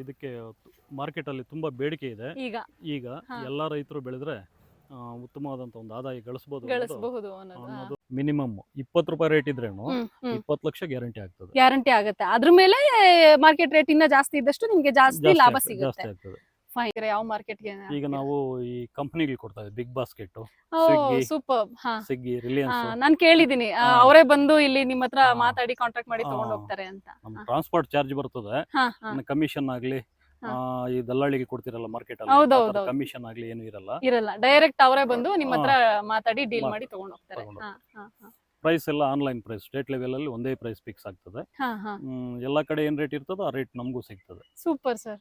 ಇದಕ್ಕೆ ಮಾರ್ಕೆಟ್ ಅಲ್ಲಿ ತುಂಬಾ ಬೇಡಿಕೆ ಇದೆ. ಈಗ. ಈಗ. ಎಲ್ಲಾ ರೈತರು ಬೆಳೆದ್ರೆ ಆ, ಉತ್ತಮವಾದಂತ ಒಂದು ಆದಾಯ ಗಳಿಸಬಹುದು ಗಳಿಸಬಹುದು ಅನ್ನೋದು ಮಿನಿಮಮ್ ಇಪ್ಪತ್ತು ರೂಪಾಯಿ ರೇಟ್ ಇದ್ರೇನು ಇಪ್ಪತ್ತು ಲಕ್ಷ ಗ್ಯಾರಂಟಿ ಆಗ್ತದೆ. ಗ್ಯಾರಂಟಿ ಆಗುತ್ತೆ. ಅದ್ರ ಮೇಲೆ ಮಾರ್ಕೆಟ್ ರೇಟ್ ಇನ್ನ ಜಾಸ್ತಿ ಇದ್ದಷ್ಟು ನಿಮ್ಗೆ ಜಾಸ್ತಿ ಜಾಸ್ತಿ ಲಾಭ ಆಗ್ತದೆ, ಸಿಗುತ್ತೆ. ಆಗ್ತದೆ. ಫೈನ್ ಯಾವ ಮಾರ್ಕೆಟ್ಗೆ ಈಗ ನಾವು ಈ ಕಂಪ್ನಿಗೆ ಕೊಡ್ತಾ ಇದ್ದೀವಿ ಬಿಗ್ ಬಾಸ್ಕೆಟ್ ಸೂಪರ್ ಹಾ. ಸ್ವಿಗ್ಗಿ ರಿಲಯನ್ಸ್ ನಾನ್ ಕೇಳಿದೀನಿ ಅವರೇ ಬಂದು ಇಲ್ಲಿ ನಿಮ್ಮ ಹತ್ರ ಮಾತಾಡಿ ಕಾಂಟ್ರಾಕ್ಟ್ ಮಾಡಿ ತಗೊಂಡು ಹೋಗ್ತಾರೆ ಅಂತ. ಟ್ರಾನ್ಸ್ಪೋರ್ಟ್ ಚಾರ್ಜ್ ಬರ್ತದೆ. ಕಮಿಷನ್ ಆಗ್ಲಿ. ಈ ದಲ್ಲಾಳಿಗೆ ಕೊಡ್ತಿರಲ್ಲ ಮಾರ್ಕೆಟ್ ಅಲ್ಲಿ ಹೌದು, ಹೌದು. ಕಮಿಷನ್ ಆಗ್ಲಿ ಏನು ಇರಲ್ಲ. ಇರಲ್ಲ. ಡೈರೆಕ್ಟ್ ಅವರೇ ಬಂದು ನಿಮ್ಮ ಹತ್ರ ಮಾತಾಡಿ ಡೀಲ್ ಮಾಡಿ ತಗೊಂಡ್ ಹೋಗ್ತಾರೆ. ಪ್ರೈಸ್ ಎಲ್ಲ ಆನ್ಲೈನ್ ಪ್ರೈಸ್ ಸ್ಟೇಟ್ ಲೆವೆಲ್ ಅಲ್ಲಿ ಒಂದೇ ಪ್ರೈಸ್ ಫಿಕ್ಸ್ ಆಗ್ತದೆ. ಎಲ್ಲಾ ಕಡೆ ಏನ್ ರೇಟ್ ಇರ್ತದೋ ಆ ರೇಟ್ ನಮಗೂ ಸಿಗ್ತದೆ. ಸೂಪರ್ ಸರ್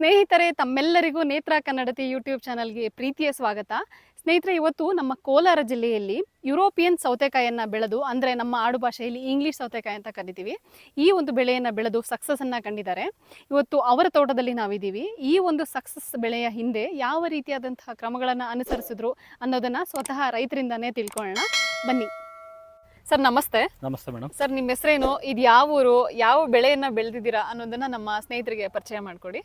ಸ್ನೇಹಿತರೆ ತಮ್ಮೆಲ್ಲರಿಗೂ ನೇತ್ರ ಕನ್ನಡತಿ ಯೂಟ್ಯೂಬ್ ಚಾನಲ್ಗೆ ಪ್ರೀತಿಯ ಸ್ವಾಗತ. ಸ್ನೇಹಿತರೆ ಇವತ್ತು ನಮ್ಮ ಕೋಲಾರ ಜಿಲ್ಲೆಯಲ್ಲಿ ಯುರೋಪಿಯನ್ ಸೌತೆಕಾಯಿಯನ್ನು ಬೆಳೆದು ಅಂದ್ರೆ ನಮ್ಮ ಆಡು ಭಾಷೆಯಲ್ಲಿ ಇಂಗ್ಲಿಷ್ ಸೌತೆಕಾಯಿ ಅಂತ ಕರಿತೀವಿ. ಈ ಒಂದು ಬೆಳೆಯನ್ನ ಬೆಳೆದು ಸಕ್ಸಸ್ ಅನ್ನ ಕಂಡಿದ್ದಾರೆ. ಇವತ್ತು ಅವರ ತೋಟದಲ್ಲಿ ನಾವಿದ್ದೀವಿ. ಈ ಒಂದು ಸಕ್ಸಸ್ ಬೆಳೆಯ ಹಿಂದೆ ಯಾವ ರೀತಿಯಾದಂತಹ ಕ್ರಮಗಳನ್ನ ಅನುಸರಿಸಿದ್ರು ಅನ್ನೋದನ್ನ ಸ್ವತಃ ರೈತರಿಂದಾನೇ ತಿಳ್ಕೊಳ್ಳೋಣ. ಬನ್ನಿ. ಸರ್ ನಮಸ್ತೆ. ನಮಸ್ತೆ ಮೇಡಮ್ ಸರ್ ನಿಮ್ಮ ಹೆಸರೇನು? ಇದು ಯಾವ ಊರು ಯಾವ ಬೆಳೆಯನ್ನ ಬೆಳೆದಿದ್ದೀರಾ ಅನ್ನೋದನ್ನ ನಮ್ಮ ಸ್ನೇಹಿತರಿಗೆ ಪರಿಚಯ ಮಾಡಿಕೊಡಿ.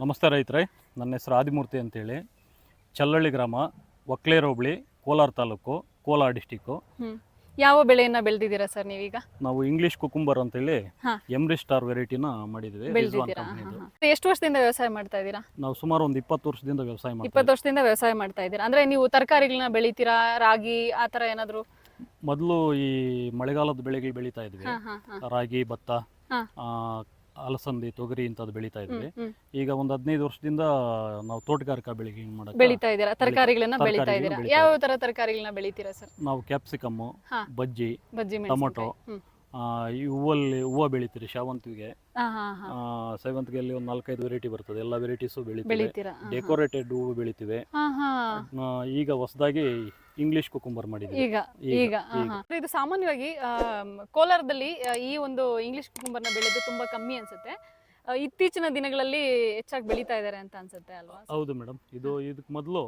ನಮಸ್ತೆ ರೈತರೇ ನನ್ನ ಹೆಸರು ಆದಿಮೂರ್ತಿ ಅಂತೇಳಿ. ಚಲ್ಲಳ್ಳಿ ಗ್ರಾಮ ಒಕ್ಲೇರ್ ಹೋಬಳಿ ಕೋಲಾರ ತಾಲೂಕು ಕೋಲಾರ ಡಿಸ್ಟಿಕ್ಕು ಯಾವ ಬೆಳೆಯನ್ನ ಬೆಳೆದಿದ್ದೀರಾ ಸರ್ ನೀವೀಗ? ನಾವು ಇಂಗ್ಲಿಷ್ ಕುಕುಂಬರ್ ಅಂತೇಳಿ ಹಾ. ಎಮ್ರಿ ಸ್ಟಾರ್ ವೆರೈಟಿನ ಮಾಡಿದ್ವಿ ರಿಜ್ವಾನ್ ಬೆಳೆದಿದ್ದೀರಾ? ಕಂಪ್ನಿದು ಎಷ್ಟು ವರ್ಷದಿಂದ ವ್ಯವಸಾಯ ಮಾಡ್ತಾ ಇದ್ದೀರಾ? ನಾವು ಸುಮಾರು ಒಂದು ಇಪ್ಪತ್ತು ವರ್ಷದಿಂದ ವ್ಯವಸಾಯ ಮಾಡ್ತೀವಿ ಇಪ್ಪತ್ತು ವರ್ಷದಿಂದ ವ್ಯವಸಾಯ ಮಾಡ್ತಾ ಇದ್ದೀರಾ? ಅಂದ್ರೆ ನೀವು ತರಕಾರಿಗಳನ್ನ ಬೆಳಿತೀರಾ? ರಾಗಿ ಆ ತರ ಏನಾದ್ರು? ಮೊದಲು ಈ ಮಳೆಗಾಲದ ಬೆಳೆಗಳು ಬೆಳೀತಾ ಇದ್ವಿ. ಹಾ, ಹಾ, ಹಾ. ರಾಗಿ ಭತ್ತ ಹಾ. ಆ, ಅಲಸಂದಿ ತೊಗರಿ ಇಂಥದ್ದು ಬೆಳೀತಾ ಇದ್ವಿ. ಈಗ ಒಂದು ಹದಿನೈದು ವರ್ಷದಿಂದ ನಾವು ತೋಟಗಾರಿಕಾ ಬೆಳಿಗ್ಗೆ ಮಾಡಕ್ಕೆ ಬೆಳಿತಾ ಇದ್ದೀರಾ ತರಕಾರಿಗಳನ್ನ ಬೆಳಿತಾ ಇದ್ದೀರಾ ಯಾವ ತರ ತರಕಾರಿಗಳನ್ನ ಬೆಳಿತೀರಾ ಸರ್ ನಾವು ಕ್ಯಾಪ್ಸಿಕಮ್ ಹಾ. ಬಜ್ಜಿ ಬಜ್ಜಿ ಟೊಮೊಟೊ. ಹ್ಮ್ ಆ, ಈ ಹೂವಲ್ಲಿ ಹೂವು ಬೆಳಿತೀರಿ ಶಾವಂತಿಗೆ ಹಾ, ಹಾ, ಹಾ. ಸೇವಂತಿಗೆಯಲ್ಲಿ ಒಂದು ನಾಲ್ಕೈದು ವೆರೈಟಿ ಬರ್ತದೆ ಎಲ್ಲ ವೆರೈಟೀಸು ಬೆಳಿತೀವಿ ಬೆಳಿತೀರಾ. ಡೆಕೋರೇಟೆಡ್ ಹೂವು ಬೆಳಿತೀವಿ ಹಾ, ಹಾ. ಆ, ಈಗ ಹೊಸದಾಗಿ ಇಂಗ್ಲಿಷ್ ಕುಕುಂಬರ್ ಮಾಡಿದ್ವಿ ಈಗ ಈಗ, ಹಾ. ಇದು ಸಾಮಾನ್ಯವಾಗಿ ಆಮ್, ಕೋಲಾರದಲ್ಲಿ ಆ, ಈ ಒಂದು ಇಂಗ್ಲಿಷ್ ಕುಕುಂಬರ್ನ ಬೆಳೆದು ತುಂಬಾ ಕಮ್ಮಿ ಅನ್ಸುತ್ತೆ ಆ, ಇತ್ತೀಚಿನ ದಿನಗಳಲ್ಲಿ ಹೆಚ್ಚಾಗಿ ಬೆಳೀತಾ ಇದ್ದಾರೆ ಅಂತ ಅನ್ಸುತ್ತೆ ಅಲ್ವಾ ಹೌದು ಮೇಡಮ್ ಇದು ಇದಕ್ಕೆ ಮೊದಲು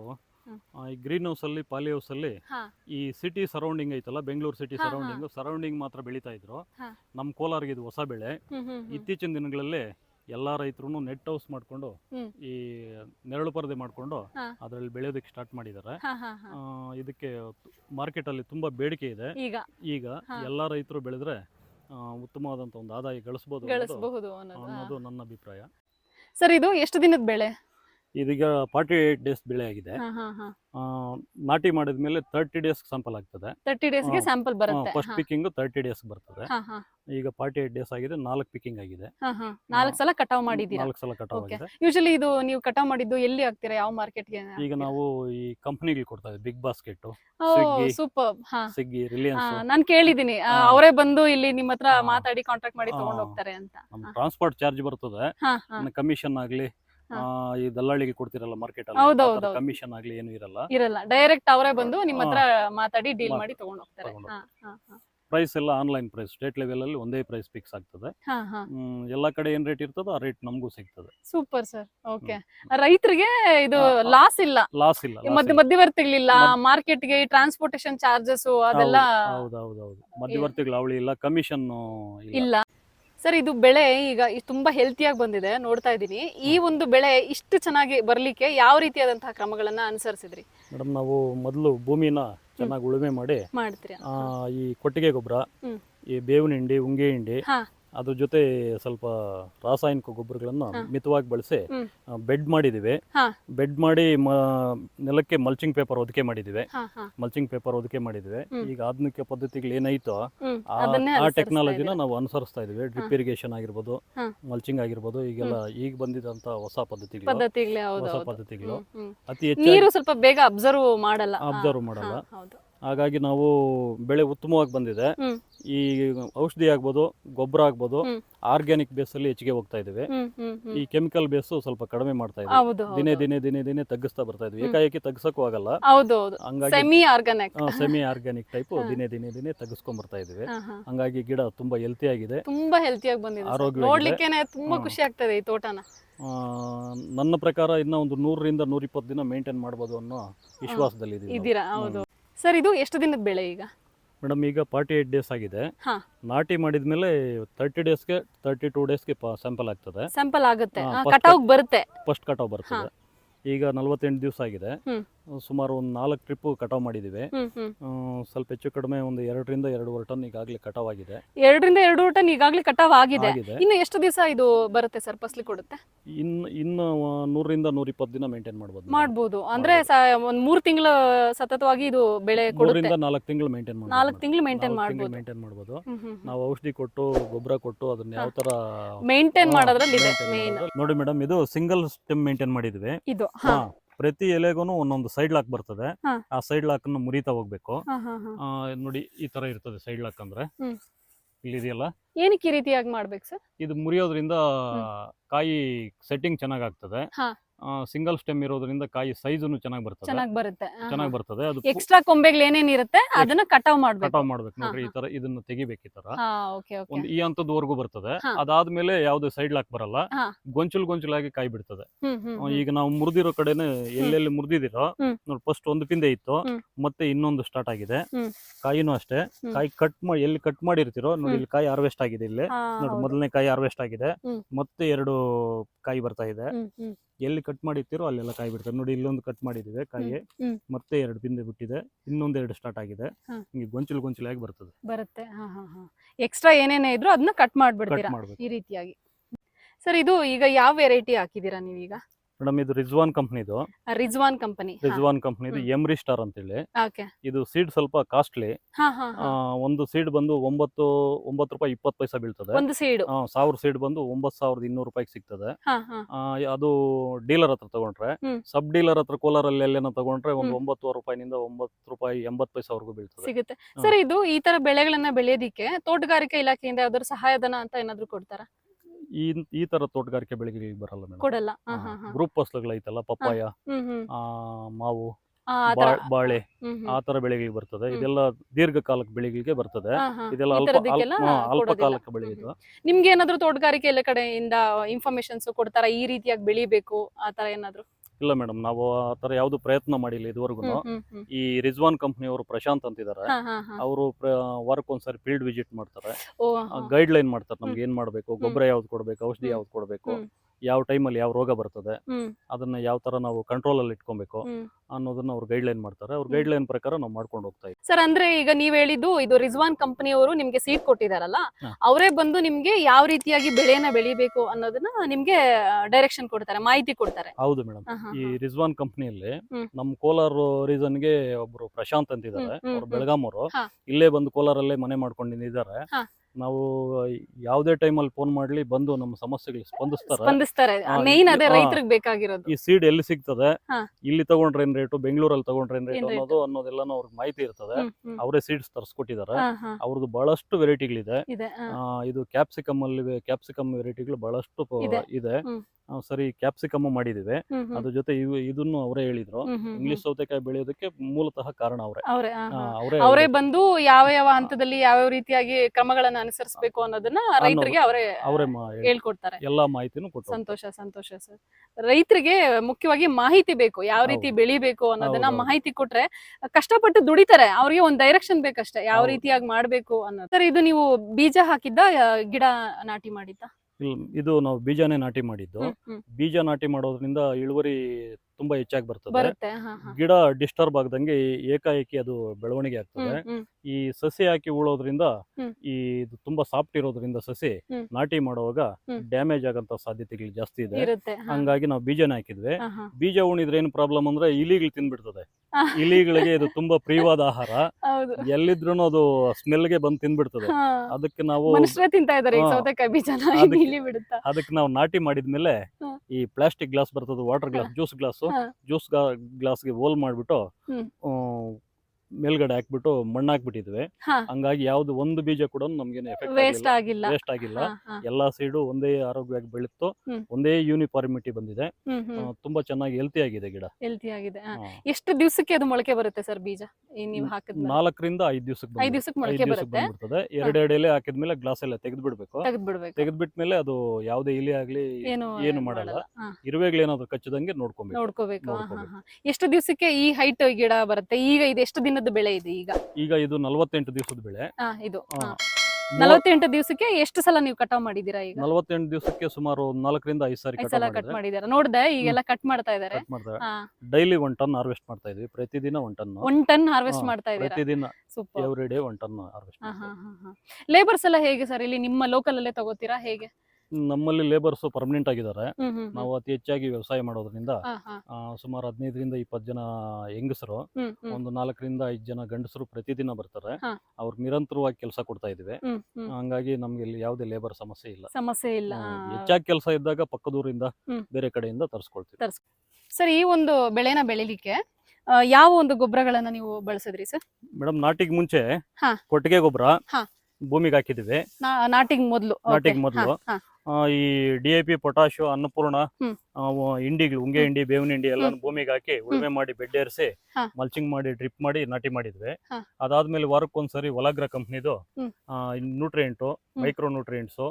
ಹ್ಮ್. ಈ ಗ್ರೀನ್ ಹೌಸ್ ಅಲ್ಲಿ ಪಾಲಿ ಹೌಸ್ ಅಲ್ಲಿ ಹಾ. ಈ ಸಿಟಿ ಸರೌಂಡಿಂಗ್ ಐತಲ್ಲ ಬೆಂಗಳೂರು ಸಿಟಿ ಹಾ, ಹಾ. ಸರೌಂಡಿಂಗ್ ಸರೌಂಡಿಂಗ್ ಮಾತ್ರ ಬೆಳೀತಾ ಇದ್ರು ಹಾ. ನಮ್ಮ ಕೋಲಾರ್ಗೆ ಇದು ಹೊಸ ಬೆಳೆ ಹ್ಮ್, ಹ್ಮ್, ಹ್ಮ್. ಇತ್ತೀಚಿನ ದಿನಗಳಲ್ಲಿ ಎಲ್ಲಾ ರೈತರು ನೆಟ್ ಹೌಸ್ ಮಾಡ್ಕೊಂಡು ಈ ನೆರಳು ಪರದೆ ಮಾಡ್ಕೊಂಡು. ಅದರಲ್ಲಿ ಬೆಳೆಯೋದಕ್ಕೆ ಸ್ಟಾರ್ಟ್ ಮಾಡಿದ್ದಾರೆ ಇದಕ್ಕೆ ಮಾರ್ಕೆಟ್ ಅಲ್ಲಿ ತುಂಬಾ ಬೇಡಿಕೆ ಇದೆ. ಈಗ. ಎಲ್ಲಾ ರೈತರು ಬೆಳೆದ್ರೆ ಉತ್ತಮವಾದಂತ ಒಂದು ಆದಾಯ ಗಳಿಸಬಹುದು ಅನ್ನೋದು ನನ್ನ ಅಭಿಪ್ರಾಯ. ಸರ್ ಇದು ಎಷ್ಟು ದಿನದ ಬೆಳೆ? ಇದೀಗ ಫಾರ್ಟಿ ಏಟ್ ಡೇಸ್ ಬೆಳೆ ಆಗಿದೆ. ಆ, ನಾಟಿ ಮಾಡಿದ ಮೇಲೆ ತರ್ಟಿ ಡೇಸ್ ಸ್ಯಾಂಪಲ್ ಆಗ್ತದೆ. ತರ್ಟಿ ಡೇಸ್ಗೆ ಹಾ. ಸ್ಯಾಂಪಲ್ ಬರುತ್ತೆ. ಫಸ್ಟ್ ಪಿಕ್ಕಿಂಗ್ ತರ್ಟಿ ಡೇಸ್ ಬರ್ತದೆ. ಹಾ, ಹಾ, ಈಗ ಫಾರ್ಟಿ ಏಟ್ ಡೇಸ್ ಆಗಿದೆ ನಾಲ್ಕು ಪಿಕ್ಕಿಂಗ್ ಆಗಿದೆ. ಹಾ, ಹಾ. ನಾಲ್ಕು ಸಲ ಕಟಾವ್ ಮಾಡಿದೀರಾ? ನಾಲ್ಕು ಸಲ ಕಟಾವ್ ಆಗಿದೆ. ಯೂಶಲಿ ಇದು ನೀವು ಕಟಾವ್ ಮಾಡಿದ್ದು ಎಲ್ಲಿ ಹಾಕ್ತೀರಾ? ಯಾವ ಮಾರ್ಕೆಟ್ಗೆ ಈಗ ನಾವು ಈ ಕಂಪ್ನಿಗೆ ಕೊಡ್ತಾ ಇದ್ದೀವಿ ಬಿಗ್ ಬಾಸ್ಕೆಟ್ Swiggy, ಸೂಪರ್ ಹಾ. ಸ್ವಿಗ್ಗಿ ರಿಲಯನ್ಸ್ ನಾನ್ ಕೇಳಿದೀನಿ. ಆ, ಹಾ. ಅವರೇ ಬಂದು ಇಲ್ಲಿ ನಿಮ್ಮ ಹತ್ರ ಹಾ. ಮಾತಾಡಿ ಕಾಂಟ್ರಾಕ್ಟ್ ಮಾಡಿ ತಗೊಂಡ್ ಹಾ. ಹೋಗ್ತಾರೆ ಅಂತ. ನಮ್ ಟ್ರಾನ್ಸ್ಪೋರ್ಟ್ ಚಾರ್ಜ್ ಬರ್ತದೆ. ಹಾ, ಹಾ. ಕಮಿಷನ್ ಆಗ್ಲಿ ಈ ದಲ್ಲಾಳಿಗೆ ಕೊಡ್ತಿರಲ್ಲ ಮಾರ್ಕೆಟ್ ಅಲ್ಲಿ ಹೌದು, ಹೌದು. ಕಮಿಷನ್ ಆಗ್ಲಿ ಏನು ಇರಲ್ಲ. ಇರಲ್ಲ. ಡೈರೆಕ್ಟ್ ಅವರೇ ಬಂದು ನಿಮ್ಮ ಹತ್ರ ಮಾತಾಡಿ ಡೀಲ್ ಮಾಡಿ ತಗೊಂಡ್ ಹೋಗ್ತಾರೆ. ಪ್ರೈಸ್ ಎಲ್ಲ ಆನ್ಲೈನ್ ಪ್ರೈಸ್ ಸ್ಟೇಟ್ ಲೆವೆಲ್ ಅಲ್ಲಿ ಒಂದೇ ಪ್ರೈಸ್ ಫಿಕ್ಸ್ ಆಗ್ತದೆ. ಎಲ್ಲಾ ಕಡೆ ಏನ್ ರೇಟ್ ಇರ್ತದೋ ಆ ರೇಟ್ ನಮಗೂ ಸಿಗ್ತದೆ. ಸೂಪರ್ ಸರ್ ಓಕೆ ರೈತರಿಗೆ ಇದು. ಲಾಸ್ ಇಲ್ಲ. ಲಾಸ್ ಇಲ್ಲ ಮಧ್ಯ. ಮಧ್ಯವರ್ತಿಗಳಿಲ್ಲ ಮಾರ್ಕೆಟ್ಗೆ ಟ್ರಾನ್ಸ್ಪೋರ್ಟೇಶನ್ ಚಾರ್ಜಸ್ ಅದೆಲ್ಲ ಹೌದು ಹೌದು ಹೌದು. ಮಧ್ಯವರ್ತಿಗಳ ಅವಳಿ ಇಲ್ಲ ಕಮಿಷನ್ ಇಲ್ಲ. ಸರ್ ಇದು ಬೆಳೆ ಈಗ ತುಂಬಾ ಹೆಲ್ತಿಯಾಗಿ ಬಂದಿದೆ ನೋಡ್ತಾ ಇದ್ದೀನಿ. ಈ ಒಂದು ಬೆಳೆ ಇಷ್ಟು ಚೆನ್ನಾಗಿ ಬರ್ಲಿಕ್ಕೆ ಯಾವ ರೀತಿಯಾದಂತಹ ಕ್ರಮಗಳನ್ನ ಅನುಸರಿಸಿದ್ರಿ? ಮೇಡಮ್ ನಾವು ಮೊದಲು ಭೂಮಿನ ಚೆನ್ನಾಗಿ ಉಳುಮೆ ಮಾಡಿ ಮಾಡ್ತೀರಾ? ಆ, ಈ ಕೊಟ್ಟಿಗೆ ಗೊಬ್ಬರ ಈ ಬೇವಿನ ಹಿಂಡಿ ಉಂಗೆ ಹಿಂಡಿ. ಅದ್ರ ಜೊತೆ ಸ್ವಲ್ಪ ರಾಸಾಯನಿಕ ಗೊಬ್ಬರಗಳನ್ನು. ಮಿತವಾಗಿ ಬಳಸಿ ಬೆಡ್ ಮಾಡಿದ್ದೀವಿ ಬೆಡ್ ಮಾಡಿ ಮ- ನೆಲಕ್ಕೆ ಮಲ್ಚಿಂಗ್ ಪೇಪರ್ ಒದಕೆ ಮಾಡಿದೀವಿ. ಹಾ. ಮಲ್ಚಿಂಗ್ ಪೇಪರ್ ಒದಕೆ ಮಾಡಿದ್ದೀವಿ ಈಗ ಆಧುನಿಕ ಪದ್ಧತಿಗಳು ಏನಾಯ್ತೋ ಆ ಟೆಕ್ನಾಲಜಿನ ನಾವು ಅನುಸರಿಸ್ತಾ ಇದೀವಿ ಡ್ರಿಪ್ ಇರಿಗೇಷನ್ ಆಗಿರ್ಬೋದು ಮಲ್ಚಿಂಗ್ ಆಗಿರ್ಬೋದು ಈಗೆಲ್ಲ ಈಗ ಬಂದಿದಂತ ಹೊಸ ಪದ್ಧತಿಗಳು. ಹೊಸ ಪದ್ಧತಿಗಳು. ಅತಿ ಹೆಚ್ಚು ಸ್ವಲ್ಪ ಬೇಗ ಅಬ್ಸರ್ವ್ ಮಾಡಲ್ಲ. ಅಬ್ಸರ್ವ್ ಮಾಡಲ್ಲ. ಹೌದು. ಹಾಗಾಗಿ ನಾವು ಬೆಳೆ ಉತ್ತಮವಾಗಿ ಬಂದಿದೆ. ಈ ಔಷಧಿ ಆಗ್ಬೋದು ಗೊಬ್ಬರ ಆಗ್ಬೋದು. ಆರ್ಗ್ಯಾನಿಕ್ ಬೇಸ್ ಅಲ್ಲಿ ಹೆಚ್ಚಿಗೆ ಹೋಗ್ತಾ ಇದೀವಿ. ಈ ಕೆಮಿಕಲ್ ಬೇಸ್ ಸ್ವಲ್ಪ ಕಡಿಮೆ ಮಾಡ್ತಾ ಇದ್ದೀವಿ ದಿನೇ ದಿನೇ ದಿನೇ ದಿನೇ ತಗ್ಗಿಸ್ತಾ ಬರ್ತಾ ಇದ್ವಿ. ಏಕಾಏಕಿ ತಗ್ಸಕ್ಕೂ ಆಗಲ್ಲ. ಹಂಗಾಗಿ ಸೆಮಿ ಆರ್ಗ್ಯಾನಿಕ್ ಟೈಪ್ ದಿನೇ ದಿನೇ ದಿನೇ ತಗ್ಸ್ಕೊಂಡ್ ಬರ್ತಾ ಇದೀವಿ. ಹಂಗಾಗಿ ಗಿಡ ತುಂಬಾ ಹೆಲ್ತಿ ಆಗಿದೆ. ತುಂಬಾ ಹೆಲ್ತಿಯಾಗಿ ಬಂದಿದೆ ಆರೋಗ್ಯ ಆರೋಗ್ಯವಾಗಿದೆ. ತುಂಬಾ ಖುಷಿ ಆಗ್ತದೆ ಈ ತೋಟನ. ನನ್ನ ಪ್ರಕಾರ ಇನ್ನ ಒಂದು ನೂರರಿಂದ ನೂರಿಪ್ಪತ್ತು ದಿನ ಮೇಂಟೈನ್ ಮಾಡ್ಬೋದು ಅನ್ನೋ ವಿಶ್ವಾಸದಲ್ಲಿ ಇದೀವಿ ಇದ್ದೀರಾ? ಹೌದು ಸರ್ ಇದು ಎಷ್ಟು ದಿನದ ಬೆಳೆ ಈಗ? ಮೇಡಮ್ ಈಗ ಫಾರ್ಟಿ ಏಟ್ ಡೇಸ್ ಆಗಿದೆ. ಹಾ. ನಾಟಿ ಮಾಡಿದ್ಮೇಲೆ ತರ್ಟಿ ಡೇಸ್ಗೆ ತರ್ಟಿ ಟೂ ಡೇಸ್ಗೆ ಸ್ಯಾಂಪಲ್ ಆಗ್ತದೆ. ಸ್ಯಾಂಪಲ್ ಆಗುತ್ತೆ. ಹಾ, first ಕಟಾವ್ ಬರುತ್ತೆ. ಫಸ್ಟ್ ಕಟಾವ್ ಬರ್ತದೆ. ಈಗ ನಲವತ್ತೆಂಟು ದಿವಸ ಆಗಿದೆ. ಹ್ಮ್. ಸುಮಾರು ಒಂದು ನಾಲ್ಕು ಟ್ರಿಪ್ ಕಟಾವ್ ಆ, ಸ್ವಲ್ಪ ಹೆಚ್ಚು ಕಡಿಮೆ ಒಂದು ಎರಡರಿಂದ ಎರಡೂವರೆ ಟನ್ ಈಗಾಗಲೇ ಕಟಾವ್ ಆಗಿದೆ. ಎರಡರಿಂದ ಎರಡೂವರೆ ಟನ್ ಈಗಾಗಲೇ ಕಟಾವ್ ಆಗಿದೆ. ಇನ್ನು ಎಷ್ಟು ದಿವಸ ಇದು ಬರುತ್ತೆ ಸರ್ ಫಸ್ಲಿ ಕೊಡುತ್ತೆ? ಇನ್ನು ಇನ್ನು ನೂರರಿಂದ ನೂರ ಇಪ್ಪತ್ತು ದಿನ ಮೇಂಟೈನ್ ಮಾಡ್ಬೋದು ಮಾಡಬಹುದು ಮಾಡ್ಬೋದು. ಅಂದ್ರೆ ಒಂದು ಮೂರ್ ತಿಂಗಳ ಸತತವಾಗಿ ಇದು ಬೆಳೆ ಕೊಡುತ್ತೆ. ನಾಲ್ಕು ತಿಂಗಳು ಮೇಂಟೈನ್ ಮಾಡ್ಬೋದು. ನಾಲ್ಕು. ತಿಂಗಳು ಮೇಂಟೈನ್ ಮಾಡಬಹುದು ಮಾಡ್ಬೋದು. ಮೇಂಟೈನ್ ಹ್ಮ್ ನಾವು ಔಷಧಿ ಕೊಟ್ಟು ಗೊಬ್ಬರ ಕೊಟ್ಟು ಅದನ್ನ ಯಾವ ತರ ಮೇಂಟೈನ್ ಮಾಡೋದ್ರಲ್ಲಿ ನೋಡಿ ಮೇಡಮ್ ಇದು ಸಿಂಗಲ್ ಸ್ಟೆಮ್ ಮೇಂಟೈನ್ ಮಾಡಿದ್ವಿ. ಇದು ಹಾ, ಪ್ರತಿ ಎಲೆಗೂ ಒಂದೊಂದು ಸೈಡ್ ಲಾಕ್ ಬರ್ತದೆ. ಹಾ. ಆ ಸೈಡ್ ಲಾಕ್ ಅನ್ನು ಮುರಿತಾ ಹೋಗ್ಬೇಕು. ಹಾ ಹಾ ಹಾ. ಆ, ನೋಡಿ ಈ ತರ ಇರ್ತದೆ ಸೈಡ್ ಲಾಕ್ ಅಂದ್ರೆ. ಹ್ಮ್. ಇಲ್ಲಿದೆಯಲ್ಲ? ಏನಕ್ಕೆ ಈ ರೀತಿಯಾಗಿ ಮಾಡ್ಬೇಕು ಸರ್? ಇದು ಮುರಿಯೋದ್ರಿಂದ ಕಾಯಿ ಸೆಟ್ಟಿಂಗ್ ಚೆನ್ನಾಗ್ ಆಗ್ತದೆ. ಹಾ. ಸಿಂಗಲ್ ಸ್ಟೆಮ್ ಇರೋದ್ರಿಂದ ಕಾಯಿ ಸೈಜ್ ಚೆನ್ನಾಗಿ ಬರ್ತದೆ. ಚೆನ್ನಾಗಿ ಬರುತ್ತೆ. ಚೆನ್ನಾಗಿ ಬರ್ತದೆ. ಅದು ಎಕ್ಸ್ಟ್ರಾ ಕೊಂಬೆಗಳು ಏನೇನ್ ಇರುತ್ತೆ ಅದನ್ನ ಕಟಾವ್ ಮಾಡ್ಬೇಕು. ಕಟಾವ್ ಮಾಡ್ಬೇಕು ನೋಡ್ರಿ ಈ. ತರ ಇದನ್ನ ತೆಗಿಬೇಕು ಈ ತರ. ಒಂದು ಈ ಹಂತದವರೆಗೂ ಬರ್ತದೆ. ಅದಾದ್ಮೇಲೆ ಯಾವ್ದು ಸೈಡ್ ಲಾಕ್ ಬರಲ್ಲ. ಗೊಂಚಲ್ ಗೊಂಚಲು ಗೊಂಚಲಾಗಿ ಕಾಯಿ ಬಿಡ್ತದೆ. ಈಗ ನಾವು ಮುರಿದಿರೋ ಕಡೆನೆ ಎಲ್ಲೆಲ್ಲಿ ಮುರಿದಿದಿರೋ. ನೋಡಿ ಫಸ್ಟ್ ಒಂದು ಪಿಂದೆ ಇತ್ತು. ಮತ್ತೆ ಇನ್ನೊಂದು ಸ್ಟಾರ್ಟ್ ಆಗಿದೆ. ಕಾಯಿನೂ ಅಷ್ಟೇ. ಕಾಯಿ ಕಟ್ ಮಾಡಿ ಎಲ್ಲಿ ಕಟ್ ಮಾಡಿರ್ತಿರೋ ನೋಡಿ ಇಲ್ಲಿ ಕಾಯಿ ಹಾರ್ವೆಸ್ಟ್ ಆಗಿದೆ ಇಲ್ಲಿ. ನೋಡಿ ಮೊದಲನೇ ಕಾಯಿ ಹಾರ್ವೆಸ್ಟ್ ಆಗಿದೆ. ಮತ್ತೆ ಎರಡು ಕಾಯಿ ಬರ್ತಾ ಇದೆ. ಎಲ್ಲಿ ಕಟ್ ಮಾಡಿರ್ತೀರೋ ಅಲ್ಲೆಲ್ಲ ಕಾಯಿ ಬಿಡ್ತಾರೆ. ನೋಡಿ ಇಲ್ಲೊಂದು ಕಟ್ ಮಾಡಿದಿದೆ ಕಾಯಿ ಹ್ಮ್. ಮತ್ತೆ ಎರಡು ಬಿಂದೆ ಬಿಟ್ಟಿದೆ. ಇನ್ನೊಂದು ಎರಡು ಸ್ಟಾರ್ಟ್ ಆಗಿದೆ. ಹಾ. ಹಿಂಗೆ ಗೊಂಚಲು ಗೊಂಚಲಾಗಿ ಬರ್ತದೆ. ಬರುತ್ತೆ. ಹಾ ಹಾ ಹಾ. ಎಕ್ಸ್ಟ್ರಾ ಏನೇನೇ ಇದ್ರು ಅದನ್ನ ಕಟ್ ಕಟ್ ಮಾಡ್ಬಿಡ್ತೀರಾ ಮಾಡ್ಬೇಕು. ಈ ರೀತಿಯಾಗಿ. ಸರ್ ಇದು ಈಗ ಯಾವ ವೆರೈಟಿ ಹಾಕಿದೀರಾ ನೀವೀಗ? ಮೇಡಮ್ ಇದು ರಿಜ್ವಾನ್ ಕಂಪ್ನಿದು. ರಿಜ್ವಾನ್ ಕಂಪನಿ. ರಿಜ್ವಾನ್ ಕಂಪ್ನಿದು. ಎಮ್ರಿ ಸ್ಟಾರ್ ಅಂತ ಹೇಳಿ ಇದು ಸೀಡ್ ಸ್ವಲ್ಪ ಕಾಸ್ಟ್ಲಿ ಒಂದು ಸೀಡ್ ಬಂದು ಒಂಬತ್ತು ಒಂಬತ್ತು ರೂಪಾಯಿ ಇಪ್ಪತ್ತು ಪೈಸಾ ಬೀಳ್ತದೆ. ಒಂದು ಸೀಡ್ ಸಾವಿರ ಸೀಡ್ ಬಂದು ಒಂಬತ್ತು ಸಾವಿರದ ಇನ್ನೂರು ರೂಪಾಯಿಗೆ ಸಿಗ್ತದೆ. ಅದು ಡೀಲರ್ ಹತ್ರ ತಗೊಂಡ್ರೆ ಸಬ್ ಡೀಲರ್ ಹತ್ರ ಕೋಲಾರಲ್ಲಿ ಎಲ್ಲೇನೋ ತಗೊಂಡ್ರೆ ಒಂದು. ಒಂಬತ್ತುವರೆ ರೂಪಾಯಿನಿಂದ ಒಂಬತ್ತು ರೂಪಾಯಿ ಎಂಬತ್ತು ಪೈಸಾವರೆಗೂ ಬೀಳ್ತದೆ. ಸಿಗುತ್ತೆ. ಸರ್ ಇದು ಈ ತರ ಬೆಳೆಗಳನ್ನ ಬೆಳೆಯೋದಿಕ್ಕೆ ತೋಟಗಾರಿಕೆ ಇಲಾಖೆಯಿಂದ ಯಾವ್ದಾದ್ರು ಸಹಾಯಧನ ಅಂತ ಏನಾದ್ರು ಕೊಡ್ತಾರಾ? ಈ ಈ ತರ ತೋಟಗಾರಿಕೆ ಬೆಳೆಗಳಿಗೆ ಬರಲ್ಲ ಕೊಡಲ್ಲ. ಗ್ರೂಪ್ ಫಸಲುಗಳು ಐತಲ್ಲ ಪಪ್ಪಾಯ ಮಾವು ಆ, ಆ ತರ. ಬಾಳೆ ಆ ತರ ಬೆಳೆಗಳಿಗೆ ಬರ್ತದೆ. ಇದೆಲ್ಲ ದೀರ್ಘಕಾಲಕ ಬೆಳೆಗಳಿಗೆ ಬರ್ತದೆ. ಇದೆಲ್ಲ ಅಲ್ಪ ಹ್ಮ್, ನಿಮ್ಗೆ ಏನಾದ್ರು ತೋಟಗಾರಿಕೆ ಎಲ್ಲ ಕಡೆಯಿಂದ ಇನ್ಫಾರ್ಮೇಶನ್ಸ್ ಕೊಡ್ತಾರಾ? ಈ ರೀತಿಯಾಗಿ ಬೆಳಿಬೇಕು ಆ ತರ ಏನಾದ್ರು? ಇಲ್ಲ ಮೇಡಮ್ ನಾವು ಆ ತರ ಯಾವ್ದು ಪ್ರಯತ್ನ ಮಾಡಿಲ್ಲ ಇದುವರೆಗೂ. ಈ ರಿಜ್ವಾನ್ ಕಂಪ್ನಿ ಅವರು ಪ್ರಶಾಂತ್ ಅಂತಿದ್ದಾರೆ. ಅವರು ವಾರಕ್ಕೆ ಒಂದ್ಸರಿ ಫೀಲ್ಡ್ ವಿಸಿಟ್ ಮಾಡ್ತಾರೆ ಗೈಡ್ ಲೈನ್ ಮಾಡ್ತಾರೆ ನಮ್ಗೆ ಏನ್ ಮಾಡ್ಬೇಕು ಗೊಬ್ಬರ ಯಾವ್ದು ಕೊಡ್ಬೇಕು ಔಷಧಿ. ಯಾವ್ದು ಕೊಡ್ಬೇಕು. ಯಾವ ಟೈಮಲ್ಲಿ ಯಾವ ರೋಗ ಬರ್ತದೆ ಹ್ಮ್, ಅದನ್ನ ಯಾವ ತರ ನಾವು ಕಂಟ್ರೋಲ್ ಅಲ್ಲಿ ಇಟ್ಕೊಬೇಕು ಹ್ಮ್. ಅನ್ನೋದನ್ನ ಅವ್ರು ಗೈಡ್ ಲೈನ್ ಮಾಡ್ತಾರೆ ಅವ್ರ ಗೈಡ್ ಲೈನ್ ಪ್ರಕಾರ ನಾವು ಮಾಡ್ಕೊಂಡು ಹೋಗ್ತಾ ಇದ್ದೀವಿ ಸರ್ ಅಂದ್ರೆ ಈಗ ನೀವ್ ಹೇಳಿದ್ದು ಇದು ರಿಜ್ವಾನ್ ಕಂಪನಿಯವರು ನಿಮ್ಗೆ ಸೀಟ್ ಕೊಟ್ಟಿದಾರಲ್ಲ ಹಾ. ಅವರೇ ಬಂದು ನಿಮ್ಗೆ ಯಾವ ರೀತಿಯಾಗಿ ಬೆಳೆಯನ್ನ ಬೆಳಿಬೇಕು ಅನ್ನೋದನ್ನ ನಿಮ್ಗೆ ಡೈರೆಕ್ಷನ್ ಕೊಡ್ತಾರೆ ಮಾಹಿತಿ ಕೊಡ್ತಾರೆ ಹೌದು ಮೇಡಮ್ ಹಾ, ಹಾ, ಈ ಹಾ. ರಿಜ್ವಾನ್ ಕಂಪ್ನಿಯಲ್ಲಿ ಹ್ಮ್. ನಮ್ ಕೋಲಾರ ರೀಸನ್ಗೆ ಒಬ್ರು ಪ್ರಶಾಂತ್ ಹ್ಮ್, ಹ್ಮ್, ಅವ್ರು ಹ್ಮ್. ಬೆಳಗಾಂ ಅವರು ಹಾ. ಇಲ್ಲೇ ಬಂದು ಕೋಲಾರಲ್ಲೇ ಮನೆ ಮಾಡ್ಕೊಂಡಿದ್ದಾರೆ ಹಾ. ನಾವು ಯಾವುದೇ ಟೈಮಲ್ಲಿ ಫೋನ್ ಮಾಡ್ಲಿ ಬಂದು ನಮ್ಮ ಸಮಸ್ಯೆಗಳಿಗೆ ಸ್ಪಂದಿಸ್ತಾರೆ. ಸ್ಪಂದಿಸ್ತಾರೆ. ಮೇನ್ ಈ- ಅದೇ. ರೈತರಿಗೆ ಬೇಕಾಗಿರೋದು. ಈ ಸೀಡ್ ಎಲ್ಲಿ ಸಿಗ್ತದೆ ಇಲ್ಲಿ ತಗೊಂಡ್ರೆ ಏನ್ ರೇಟು ಬೆಂಗಳೂರಲ್ಲಿ ತಗೊಂಡ್ರೆ ಏನ್ ರೇಟ್? ಅನ್ನೋದು ಅನ್ನೋದೆಲ್ಲನೂ ಅವ್ರಿಗೆ ಮಾಹಿತಿ ಇರ್ತದೆ. ಅವರೇ ಸೀಡ್ಸ್ ತರಿಸ್ಕೊಟ್ಟಿದ್ದಾರೆ. ಅವ್ರದ್ದು ಬಹಳಷ್ಟು ವೆರೈಟಿಗಳಿದೆ. ಇದೆ ಕ್ಯಾಪ್ಸಿಕಮ್ ಅಲ್ಲಿ ಕ್ಯಾಪ್ಸಿಕಮ್ ವೆರೈಟಿಗಳು ಬಹಳಷ್ಟು ಇದೆ. ಸರಿ ಕ್ಯಾಪ್ಸಿಕಮ್ ಮಾಡಿದಿವೆ. ಅದ್ರ ಜೊತೆ ಇದನ್ನು ಅವರೇ ಹೇಳಿದ್ರು. ಇಂಗ್ಲಿಷ್ ಸೌತೆಕಾಯಿ ಬೆಳೆಯೋದಕ್ಕೆ ಮೂಲತಃ ಕಾರಣ ಅವರೇ. ಅವ್ರೇ ಬಂದು ಯಾವ ಯಾವ ಹಂತದಲ್ಲಿ ಯಾವ ರೀತಿಯಾಗಿ ಕ್ರಮಗಳನ್ನ ಅನುಸರಿಸಬೇಕು ಅನ್ನೋದನ್ನ ರೈತರಿಗೆ ಅವರೇ ಅವರೇ ಹೇಳ್ಕೊಡ್ತಾರೆ. ಎಲ್ಲಾ ಮಾಹಿತಿನೂ ಕೊಟ್ಟು ಸಂತೋಷ ಸಂತೋಷ ಸರ್. ರೈತರಿಗೆ ಮುಖ್ಯವಾಗಿ ಮಾಹಿತಿ ಬೇಕು ಯಾವ ರೀತಿ. ಬೆಳಿಬೇಕು ಅನ್ನೋದನ್ನ. ಮಾಹಿತಿ ಕೊಟ್ರೆ ಕಷ್ಟಪಟ್ಟು ದುಡಿತಾರೆ ಅವ್ರಿಗೆ ಒಂದ್ ಡೈರೆಕ್ಷನ್ ಬೇಕಷ್ಟೇ ಯಾವ ರೀತಿಯಾಗಿ ಮಾಡ್ಬೇಕು ಅನ್ನೋದು. ಸರ್ ಇದು ನೀವು ಬೀಜ ಹಾಕಿದ್ದ ಗಿಡ ನಾಟಿ ಮಾಡಿದ್ದ? ಇದು ನಾವು ಬೀಜನೇ ನಾಟಿ ಮಾಡಿದ್ದು. ಬೀಜ ನಾಟಿ ಮಾಡೋದ್ರಿಂದ ಇಳುವರಿ ತುಂಬಾ ಹೆಚ್ಚಾಗಿ ಬರ್ತದೆ ಬರುತ್ತೆ ಹಾ, ಹಾ. ಗಿಡ ಡಿಸ್ಟರ್ಬ್ ಆಗದಂಗೆ ಏಕಾಏಕಿ ಅದು ಬೆಳವಣಿಗೆ ಆಗ್ತದೆ ಹ್ಮ್, ಹ್ಮ್. ಈ ಸಸಿ ಹಾಕಿ ಉಳೋದ್ರಿಂದ ಹ್ಮ್. ಈ ಇದು ತುಂಬಾ ಸಾಫ್ಟ್ ಇರೋದ್ರಿಂದ ಸಸಿ ಹ್ಮ್. ನಾಟಿ ಮಾಡುವಾಗ ಹ್ಮ್. ಡ್ಯಾಮೇಜ್ ಆಗಂತ ಸಾಧ್ಯತೆಗಳು ಜಾಸ್ತಿ ಇದೆ ಇರುತ್ತೆ ಹಾ, ಹಂಗಾಗಿ ನಾವು ಬೀಜನ ಹಾಕಿದ್ವಿ ಹಾ, ಹಾ. ಬೀಜ ಉಣಿದ್ರೆ ಏನು ಪ್ರಾಬ್ಲಮ್ ಅಂದ್ರೆ ಇಲಿಗಳು ತಿನ್ಬಿಡ್ತದೆ ಇಲಿಗಳಿಗೆ ಇದು ತುಂಬಾ ಪ್ರಿಯವಾದ ಆಹಾರ ಹೌದು ಎಲ್ಲಿದ್ರು ಅದು ಸ್ಮೆಲ್ಗೆ ಬಂದು ತಿನ್ಬಿಡ್ತದೆ ಹಾ. ಅದಕ್ಕೆ ನಾವು ಮನುಷ್ಯರೇ ತಿಂತಾ ಇದಾರೆ ಈಗ ಹಾ. ಸೌತೆಕಾಯಿ ಬೀಜನ ಅದಕ್ಕೆ- ಇಲಿ ಬಿಡುತ್ತಾ ಅದಕ್ಕೆ ನಾವು ನಾಟಿ ಮಾಡಿದ್ಮೇಲೆ. ಈ ಪ್ಲಾಸ್ಟಿಕ್ ಗ್ಲಾಸ್ ಬರ್ತದೆ water glass juice glass. Juice ಗ್ಲಾಸ್ಗೆ hole ಮಾಡ್ಬಿಟ್ಟು ಮೇಲ್ಗಡೆ ಹಾಕ್ಬಿಟ್ಟು ಮಣ್ಣು ಹಾಕ್ಬಿಟ್ಟಿದ್ವಿ ಹಾ. ಹಂಗಾಗಿ ಯಾವ್ದು ಒಂದು ಬೀಜ ಕೂಡ ನಮ್ಗೇನು ವೇಸ್ಟ್ ಆಗಿಲ್ಲ. ವೇಸ್ಟ್ ಆಗಿಲ್ಲ. ಹಾ, ಹಾ. ಎಲ್ಲಾ ಸೈಡು ಒಂದೇ ಆರೋಗ್ಯವಾಗಿ ಬೆಳೀತು. ಹ್ಮ್. ಒಂದೇ ಯೂನಿಫಾರ್ಮಿಟಿ ಬಂದಿದೆ. ಹ್ಮ್ ಆ, ಹ್ಮ್ ತುಂಬಾ ಚೆನ್ನಾಗಿ ಹೆಲ್ತಿ ಆಗಿದೆ ಗಿಡ. ಹೆಲ್ತಿ ಆಗಿದೆ. ಹಾ. ಎಷ್ಟು ದಿವಸಕ್ಕೆ ಅದು ಮೊಳಕೆ ಬರುತ್ತೆ ಸರ್ ಬೀಜ? ಈ ನೀವು ಹಾಕಿದ್ಮೇಲೆ? ನಾಲ್ಕರಿಂದ ಐದ್ ದಿವಸಕ್ಕೆ ಐದ್ ದಿವಸಕ್ಕೆ ಐದ್ ಮೊಳಕೆ ದಿವಸಕ್ಕೆ ಬರುತ್ತೆ? ಬಂದ್ಬಿಡ್ತದೆ. ಎರಡು ಎಲೆ ಹಾಕಿದ್ಮೇಲೆ ಗ್ಲಾಸ್ ಎಲ್ಲ ತೆಗೆದು ಬಿಡ್ಬೇಕು ತೆಗೆದ್ ಬಿಡ್ಬೇಕು ತೆಗೆದ್ ಬಿಟ್ಮೇಲೆ ಅದು ಯಾವುದೇ ಇಲಿ ಆಗ್ಲಿ ಏನು ಏನು ಮಾಡಲ್ಲ. ಇರುವೆಗಳು ಇರುವೆಗಳೇನಾದ್ರು ಕಚ್ಚದಂಗೆ ನೋಡ್ಕೊಬೇಕು. ನೋಡ್ಕೋಬೇಕು. ಹಾ, ಹಾ, ನೋಡ್ಕೋಬೇಕು. ಹಾ. ಎಷ್ಟು ದಿವಸಕ್ಕೆ ಈ ಹೈಟ್ ಗಿಡ ಬರುತ್ತೆ? ಈಗ ಇದು ಎಷ್ಟು ದಿನದ ದಿನದ ಬೆಳೆ ಇದೆ ಈಗ. ಈಗ ಇದು ನಲವತ್ತೆಂಟು ದಿವಸದ ಬೆಳೆ. ಇದು ಆ. ನಲವತ್ತೆಂಟು ದಿವಸಕ್ಕೆ ಎಷ್ಟು ಸಲ ನೀವು ಕಟಾವ್ ಮಾಡಿದೀರಾ ಈಗ? ನಲವತ್ತೆಂಟು ದಿವಸಕ್ಕೆ ಸುಮಾರು ಒಂದ್ ನಾಲ್ಕರಿಂದ ಐದು ಸಾರಿ ಐದ್ ಸಲ ಕಟ್ ಮಾಡಿದಾರ ನೋಡ್ದೆ ಈಗೆಲ್ಲ ಕಟ್ ಮಾಡ್ತಾ ಇದಾರೆ. ಕಟ್ ಮಾಡ್ತಾರೆ. ಹಾ. ಡೈಲಿ ಒನ್ ಟನ್ ಹಾರ್ವೆಸ್ಟ್ ಮಾಡ್ತಾ ಇದೀವಿ. ಪ್ರತಿದಿನ one ton. One ton harvest ಹಾ, ಮಾಡ್ತಾ ಇದ್ದೀರಾ? ಪ್ರತಿದಿನ super every day one ton harvest labours ಎಲ್ಲ ಹೇಗೆ ಸರ್ ಇಲ್ಲಿ ನಿಮ್ಮ ಲೋಕಲ್ ಅಲ್ಲೇ ತಗೋತೀರಾ? ಹೇಗೆ? ನಮ್ಮಲ್ಲಿ ಲೇಬರ್ಸ್ ಪರ್ಮನೆಂಟ್ ಆಗಿದ್ದಾರೆ. ನಾವು ಅತಿ ಹೆಚ್ಚಾಗಿ ವ್ಯವಸಾಯ ಮಾಡೋದ್ರಿಂದ ಆ, ಸುಮಾರು ಹದಿನೈದರಿಂದ ಇಪ್ಪತ್ತು ಜನ ಹೆಂಗಸರು ಒಂದು ನಾಲ್ಕರಿಂದ ಐದು ಜನ ಗಂಡಸರು ಪ್ರತಿದಿನ ಬರ್ತಾರೆ ಹಾ. ಅವ್ರು ನಿರಂತರವಾಗಿ ಕೆಲಸ ಕೊಡ್ತಾ ಇದೀವಿ ಹಂಗಾಗಿ ನಮ್ಗೆ ಇಲ್ಲಿ ಯಾವುದೇ ಲೇಬರ್ ಸಮಸ್ಯೆ ಇಲ್ಲ ಸಮಸ್ಯೆ ಇಲ್ಲ ಹ್ಮ್. ಹೆಚ್ಚಾಗಿ ಕೆಲಸ ಇದ್ದಾಗ ಪಕ್ಕದೂರಿಂದ ಹ್ಮ್. ಬೇರೆ ಕಡೆಯಿಂದ ತರಿಸ್ಕೊಳ್ತೀವಿ ಸರ್ ಈ ಒಂದು ಬೆಳೆನ ಬೆಳಿಲಿಕ್ಕೆ ಆ, ಯಾವ ಒಂದು ಗೊಬ್ಬರಗಳನ್ನ ನೀವು ಬಳಸಿದ್ರಿ ಸರ್ ಮೇಡಮ್ ನಾಟಿಗೆ ಮುಂಚೆ ಹಾ. ಕೊಟ್ಟಿಗೆ ಗೊಬ್ಬರ ಹಾ. ಭೂಮಿಗೆ ಹಾಕಿದಿವಿ ನಾಟಿಗ್ ಮೊದಲು ನಾಟಿಗ್ ಮೊದ್ಲು. ಈ D A P potash Annapurna ಹಿಂಡಿಗಳು ಉಂಗೆ ಹಿಂಡಿ ಬೇವಿನ ಹಿಂಡಿ ಎಲ್ಲ ಭೂಮಿಗೆ ಹಾಕಿ ಉಳುಮೆ ಮಾಡಿ ಬೆಡ್ಡೇರಿಸಿ. ಮಲ್ಚಿಂಗ್ ಮಾಡಿ ಡ್ರಿಪ್ ಮಾಡಿ ನಾಟಿ ಮಾಡಿದ್ವಿ. ಅದಾದ್ಮೇಲೆ ವಾರಕ್ಕೊಂದ್ಸರಿ ಒಲಗ್ರ ಕಂಪ್ನಿದು ನ್ಯೂಟ್ರಿಯೆಂಟ್ ಮೈಕ್ರೋ ನ್ಯೂಟ್ರಿಯೆಂಟ್ಸು